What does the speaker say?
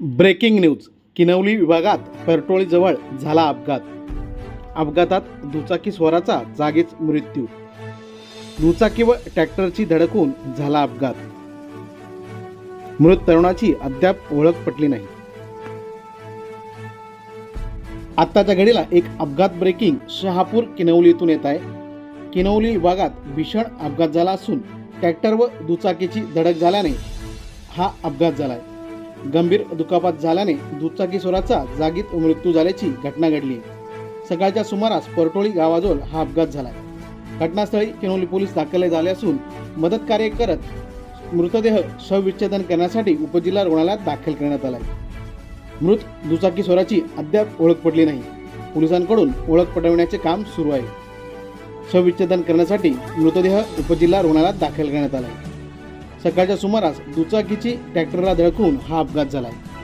Breaking news. Kinwali विभागात परटोळीजवळ झाला अपघात. अपघातात दुचाकी स्वराचा जागीच मृत्यू. दुचाकी व ट्रॅक्टरची धडकून झाला अपघात. मृत तरुणाची अद्याप ओळख पटली नाही. आत्ताच्या घडीला एक अपघात ब्रेकिंग शहापूर किनवली येथून येत आहे. किनवली विभागात भीषण अपघात झाला असून ट्रॅक्टर व दुचाकीची धडक झाल्याने हा अपघात झाला आहे गंभीर दुखापत झाल्याने दुचाकी स्वराचा जागीत मृत्यू झाल्याची घटना घडली. सकाळच्या सुमारास परटोळी गावाजवळ हा अपघात झाला. घटनास्थळी किनोली पोलीस दाखल झाले असून मदत कार्य करत मृतदेह शवविच्छेदन करण्यासाठी उपजिल्हा रुग्णालयात दाखल करण्यात आला मृत दुचाकी स्वराची अद्याप ओळख पडली नाही. पोलिसांकडून ओळख पटवण्याचे काम सुरू आहे. शवविच्छेदन करण्यासाठी मृतदेह उपजिल्हा रुग्णालयात दाखल करण्यात आला आहे सकाळच्या सुमारास दुचाकीची ट्रॅक्टरला धडकून हा अपघात झाला. आहे